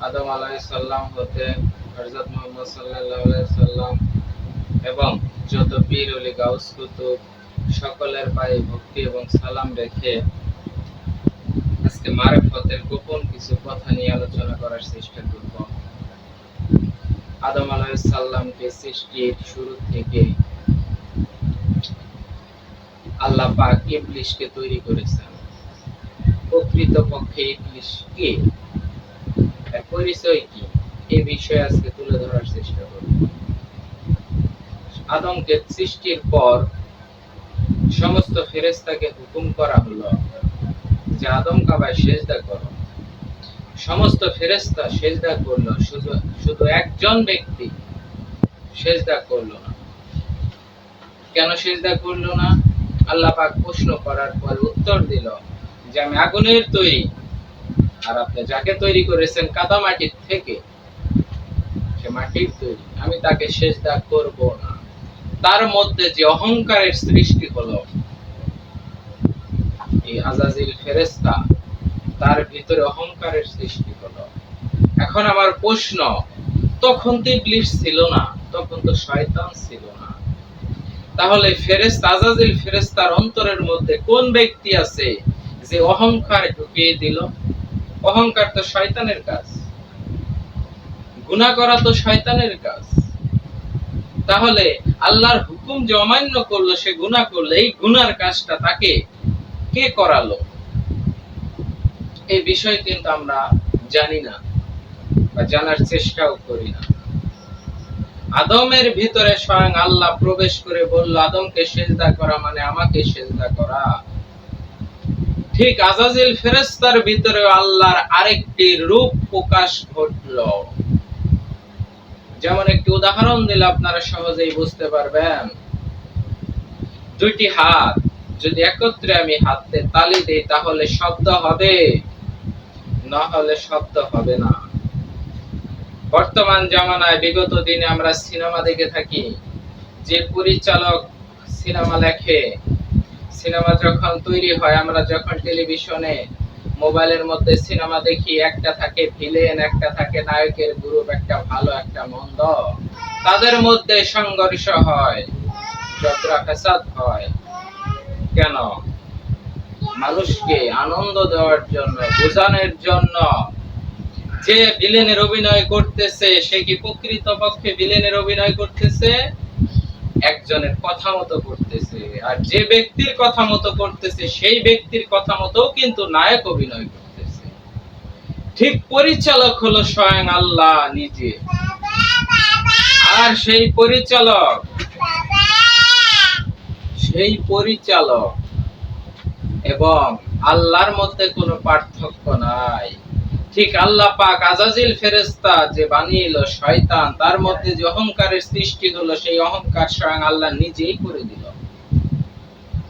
আদম সকলের পায়ে ভক্তি এবং সালাম রেখে আজকে মারেফতের গোপন কিছু কথা নিয়ে আলোচনা করার চেষ্টা করব। আদম আলাইহিস সৃষ্টির শুরু থেকে আল্লাহ পাক ইবলিশকে তৈরি করেছেন। প্রকৃত পক্ষে ইবলিশ কে? এর পরিচয় কি? এই বিষয়ে আজকে তুলে ধরার চেষ্টা করব। আদমকে সৃষ্টির পর সমস্ত ফেরেশতাকে হুকুম করা হলো যে আদম কাবায় সেজদা করো। সমস্ত ফেরেশতা সেজদা করল, শুধু শুধু একজন ব্যক্তি সেজদা করল না। কেন সেজদা করল না? আল্লাহ পাক প্রশ্ন করার পর উত্তর দিল যে আমি আগুনের তৈরি। আর আপনি যাকে তৈরি করেছেন কাদা মাটির থেকে, সে মাটির তৈরি। আমি তাকে করব না। তার মধ্যে যে অহংকারের সৃষ্টি হলো, এই আজাজিল ফেরেস্তা তার ভিতরে অহংকারের সৃষ্টি হলো। এখন আমার প্রশ্ন, তখন তো ছিল না, তখন তো শয়তান ছিল না। তাহলে ফেরেস্তা আজাজিল ফেরেস্তার অন্তরের মধ্যে কোন ব্যক্তি আছে যে অহংকার ঢুকিয়ে দিল। অহংকার তো শয়তানের কাজ। গুনাহ করা তো শয়তানের কাজ। তাহলে আল্লাহর হুকুম যে অমান্য করল, সে গুনাহ করল। এই গুনার কাজটা তাকে কে করালো? এই বিষয় কিন্তু আমরা জানি না বা জানার চেষ্টাও করি না। আদমের ভিতরে স্বয়ং আল্লাহ প্রবেশ করে বলল, আদমকে সেজদা করা মানে আমাকে সেজদা করা। ঠিক আজাজিল ফেরেস্তার ভিতরে আল্লাহর আরেকটি রূপ প্রকাশ ঘটল। যেমন একটি উদাহরণ দিলে আপনারা সহজেই বুঝতে পারবেন। দুইটি হাত, যদি একত্রে আমি হাতে তালি দেই, তাহলে শব্দ হবে। না হলে শব্দ হবে না। বর্তমান জামানায় বিগত দিনে আমরা সিনেমা দেখে থাকি। যে পরিচালক সিনেমা লেখে সিনেমা যখন তৈরি হয়, আমরা যখন টেলিভিশনে মোবাইলের মধ্যে সিনেমা দেখি, একটা থাকে ভিলেন, একটা থাকে নায়কের গ্রুপ, একটা ভালো, একটা মন্দ, তাদের মধ্যে সংঘর্ষ হয় ঝগড়া ফেসাদ হয়। কেন? মানুষকে আনন্দ দেওয়ার জন্য, বোঝানোর জন্য। যে ভিলেনের অভিনয় করতেছে, সে কি প্রকৃত পক্ষে ভিলেনের অভিনয় করতেছে? একজনের কথা মতো করতেছে, আর যে ব্যক্তির কথা মতো করতেছে, সেই ব্যক্তির কথা মতো কিন্তু নায়ক অভিনয় করতেছে। ঠিক পরিচালক হলো স্বয়ং আল্লাহ নিজে। আর সেই পরিচালক? সেই পরিচালক। এবং আল্লাহর মধ্যে কোনো পার্থক্য নাই। ঠিক আল্লাহ পাক আজাজিল ফেরেস্তা যে বানিয়েলো শয়তান, তার মধ্যে যে অহংকারের সৃষ্টি হলো, সেই অহংকার স্বয়ং আল্লাহ নিজেই করে দিল।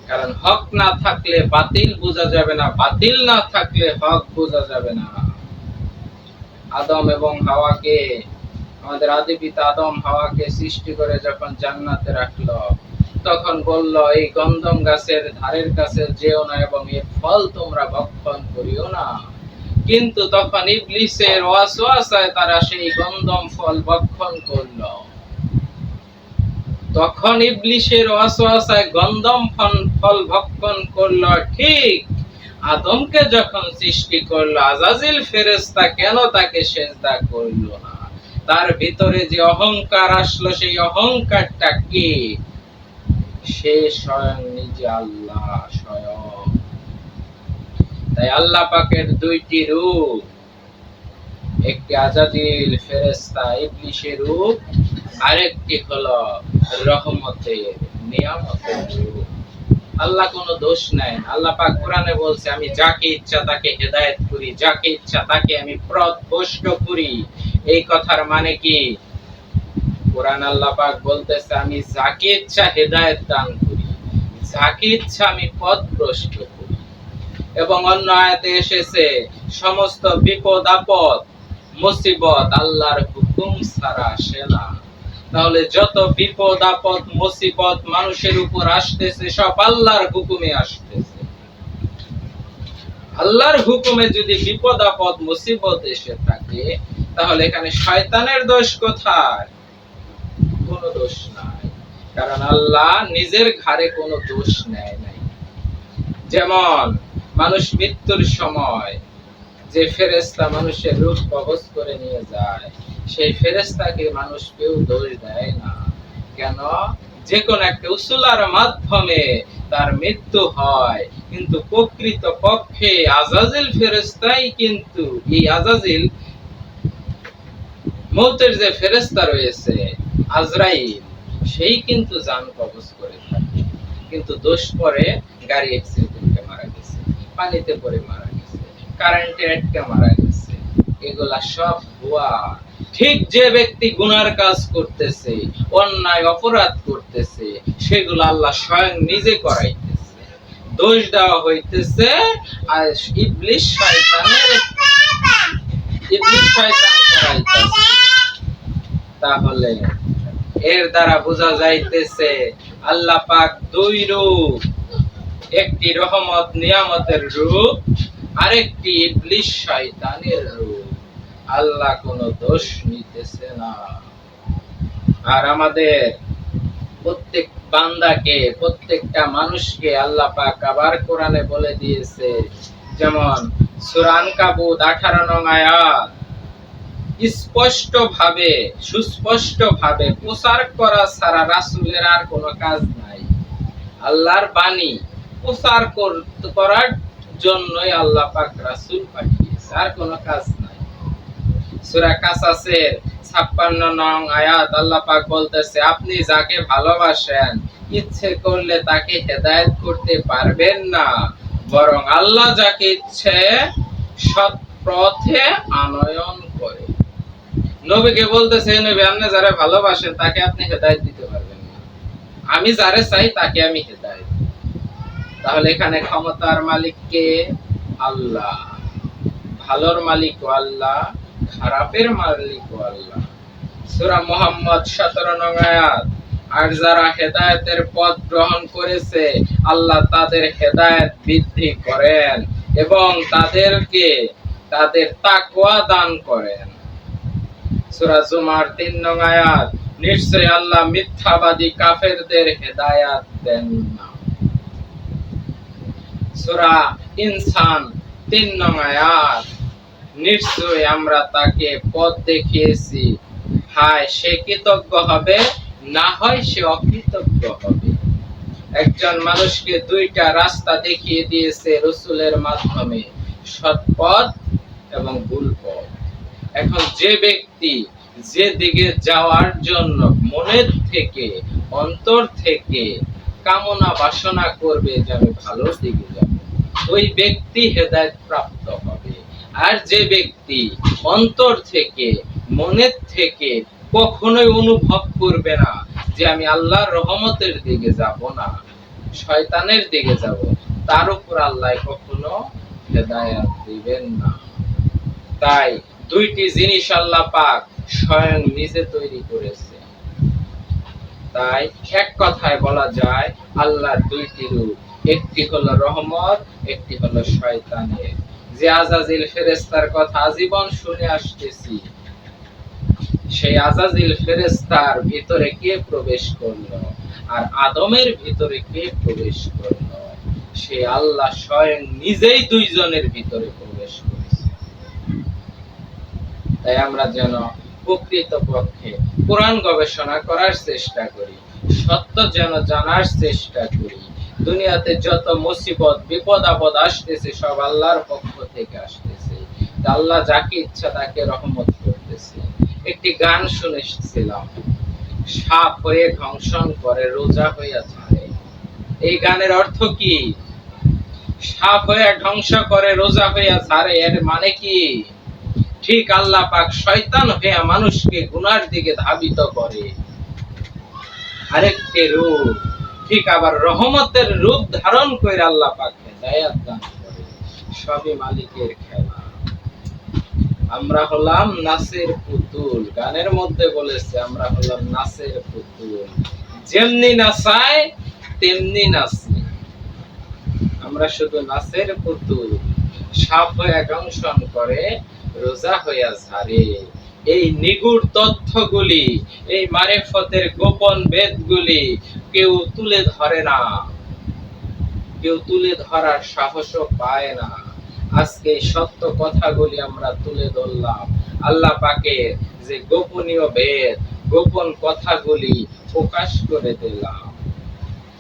কারণ হক না থাকলে বাতিল বোঝা যাবে না, বাতিল না থাকলে হক বোঝা যাবে না। আদম এবং হাওয়াকে, আমাদের আদি পিতা আদম হাওয়াকে সৃষ্টি করে যখন জান্নাতে রাখল, তখন বলল, এই গন্ধম গাছের ধারের কাছে যেও না এবং এর ফল তোমরা ভক্ষণ করিও না। কিন্তু তখন ইবলিসের ওয়াসওয়াসায় তারা সেই গন্ধম ফল ভক্ষণ করল। তখন ইবলিসের ওয়াসওয়াসায় গন্ধম ফল- ভক্ষণ করল, ঠিক আদমকে যখন সৃষ্টি করল, আজাজিল ফেরেশতা কেন তাকে সেজদা করল না? তার ভিতরে যে অহংকার আসলো, সেই অহংকারটা কি? সে স্বয়ং নিজে আল্লাহ, স্বয়ং তাই আল্লাহ পাকের দুইটি রূপ, একটি আজাদিল ফেরেস্তা ইবলিশের রূপ, আরেকটি হলো রহমতের, নিয়ামতের রূপ। আল্লাহ কোনো দোষ নাই। আল্লাহ পাক কোরআনে বলছে, আমি যাকে ইচ্ছা তাকে হেদায়েত করি, যাকে ইচ্ছা তাকে আমি পথভ্রষ্ট করি। এই কথার মানে কি? কোরআন আল্লাহ পাক বলতেছে, আমি যাকে ইচ্ছা হেদায়েত দান করি, যাকে ইচ্ছা আমি পথভ্রষ্ট করি। এবং অন্য আয়াতে এসেছে, সমস্ত বিপদ, আপদ, মুসিবত আল্লাহর হুকুম ছাড়া আসে না। তাহলে যত বিপদ, আপদ, মুসিবত মানুষের উপর আসতেছে, সব আল্লাহর হুকুমে আসতেছে। আল্লাহর হুকুমে যদি বিপদ, আপদ, মুসিবত এসে থাকে, তাহলে এখানে শয়তানের দোষ কোথায়? কোনো দোষ নাই, কারণ আল্লাহ নিজের ঘাড়ে কোনো দোষ নেয় নাই। যেমন মানুষ মৃত্যুর সময় যে ফেরেস্তা মানুষের রূপ কবজ করে নিয়ে যায়, সেই ফেরেস্তাকে মানুষ কেউ দোষ দেয় না। কেন? যে কোন একটা উসুলার মাধ্যমে তার মৃত্যু হয়, কিন্তু প্রকৃত পক্ষে আজাজিল ফেরেস্তাই কিন্তু এই আজাজিল মৌতের যে ফেরেস্তা রয়েছে, আজরাইল, সেই কিন্তু জান কবজ করে থাকে। কিন্তু দোষ পরে গাড়ি অ্যাক্সিডেন্টে পানিতে পড়ে মারা গেছে কারেন্টে আটকে মারা গেছে, এগুলা সব ভুয়া। ঠিক যে ব্যক্তি গুনার কাজ করতেছে, অন্যায়, অপরাধ করতেছে, সেগুলো আল্লাহ স্বয়ং নিজে করাইতেছে। দোষ দেওয়া হইতেছে, আর ইবলিশ শয়তানের ইবলিশ শয়তান করাইতেছে। তাহলে এর দ্বারা বোঝা যাইতেছে, আল্লাহ পাক দুই রূপ একটি রহমত নিয়ামতের রূপ, আরেকটি ইবলিশ শয়তানের রূপ। আল্লাহ কোনো দোষ নিতেছে না। আর আমাদের প্রত্যেক বান্দাকে, প্রত্যেকটা মানুষকে আল্লাহ পাক আবার কোরআনে বলে দিয়েছে, যেমন সুরান কাবুত আঠারো নং আয়াত স্পষ্ট ভাবে সুস্পষ্ট ভাবে প্রচার করা ছাড়া রাসুলের আর কোনো কাজ নাই। আল্লাহর বাণী প্রচার করার জন্যই আল্লাহ পাক রাসূল পাঠিয়েছে, আর কোনো কাজ নাই। সূরা কাসাসের 56 নং আয়াত আল্লাহ পাক বলতেছে, আপনি যাকে ভালোবাসেন, ইচ্ছে করলে তাকে হেদায়েত করতে পারবেন না। বরং আল্লাহ যাকে ইচ্ছে, সৎ পথে আনয়ন করে। নবীকে বলতেছে নবী, আপনি যারা ভালোবাসেন, তাকে আপনি হেদায়েত দিতে পারবেন না। আমি যারে চাই, তাকে আমি হেদায়েত। তাহলে এখানে ক্ষমতার মালিক কে? আল্লাহ। ভালোর মালিক আল্লাহ, খারাপের মালিক আল্লাহ। সূরা মুহাম্মদ 17 নং আয়াত, আর যারা হেদায়েতের পথ গ্রহণ করেছে, আল্লাহ তাদের হেদায়েত বৃদ্ধি করেন এবং তাদেরকে তাদের তাকওয়া দান করেন। সূরা জুমার 3 নং আয়াত নিশ্চয় আল্লাহ মিথ্যাবাদী কাফেরদের হেদায়াত দেন না। সূরা ইনসান 3 নং আয়াত। নিশ্চয় আমরা তাকে পথ দেখিয়েছি। হায়, সে কৃতজ্ঞ হবে, না হয় সে অকৃতজ্ঞ হবে। একজন মানুষকে দুইটা রাস্তা দেখিয়ে দিয়েছে রসুলের মাধ্যমে, সৎ পথ এবং ভুল পথ। এখন যে ব্যক্তি যে দিকে যাওয়ার জন্য মনের থেকে, অন্তর থেকে কামনা বাসনা করবে যে আমি ভালোর দিকে যাব ওই ব্যক্তি হেদায়েত প্রাপ্ত হবে। আর যে ব্যক্তি অন্তর থেকে, মনের থেকে কখনোই অনুভব করবে না যে আমি আল্লাহর রহমতের দিকে যাব না, শয়তানের দিকে যাব, তার উপর আল্লাহ কখনো হেদায়াত দিবেন না। তাই দুইটি জিনিস আল্লাহ পাক স্বয়ং নিজে তৈরি করেছে তাই এক কথায় বলা যায়, আল্লাহ দুইটি রূপ একটি হলো রহমত, একটি হলো শয়তানের যে আজাজিল ফেরেস্তার কথা আজীবন শুনে আসতেছি, সেই আজাজিল ফেরেস্তার ভিতরে কে প্রবেশ করল? আর আদমের ভিতরে কে প্রবেশ করল? সে আল্লাহ স্বয়ং নিজেই দুইজনের ভিতরে প্রবেশ করেছে। তাই আমরা যেন প্রকৃত পক্ষে কোরআন গবেষণা করার চেষ্টা করি, সত্য যেন জানার চেষ্টা করি দুনিয়াতে যত মুসিবত, বিপদ, আপদ আসতেছে, সব আল্লাহর পক্ষ থেকে আসতেছে। আল্লাহ যাকে ইচ্ছা তাকে রহমত করতেছে। একটি গান শুনেছিলাম। সাপ হয়ে ধ্বংসন করে, রোজা হইয়া ছাড়ে এই গানের অর্থ কি? সাপ হয়ে ধ্বংস করে, রোজা হইয়া ছাড়ে এর মানে কি? ঠিক আল্লাহ পাক শয়তান হইয়া মানুষকে গুনার দিকে ধাবিত করে। আরেকটি রূপ। ঠিক আবার রহমতের রূপ ধারণ করে আল্লাহ পাক হেদায়াত দান করে। সবই মালিকের খেলা। আমরা হলাম নাসের পুতুল। গানের মধ্যে বলেছে, আমরা হলাম নাসের পুতুল। যেমনি নাচায় তেমনি নাচি আমরা শুধু নাচের পুতুল। সাপ হইয়া দংশন করে, রোজা হইয়া ঝারে এই নিগুড় তথ্যগুলি, এই মারেফতের গোপন বেদগুলি কেউ তুলে ধরে না। কেউ তুলে ধরার সাহসও পায় না। আজকে সত্য কথাগুলি আমরা তুলে ধরলাম। আল্লাহ পাকের যে গোপনীয় বেদ, গোপন কথাগুলি প্রকাশ করে দিলাম।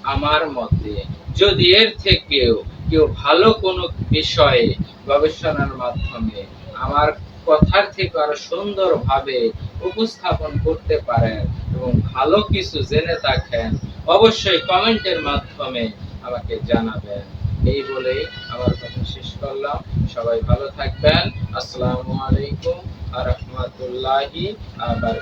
আমার মতে, যদি এর থেকেও কেউ ভালো কোনো বিষয়ে গবেষণার মাধ্যমে আমার কথার থেকে আরও সুন্দর ভাবে উপস্থাপন করতে পারেন এবং ভালো কিছু জেনে থাকেন অবশ্যই কমেন্টের মাধ্যমে আমাকে জানাবেন। এই বলেই আমার কথা শেষ করলাম। সবাই ভালো থাকবেন। আসসালামু আলাইকুম আ রহমতুল্লাহি আবার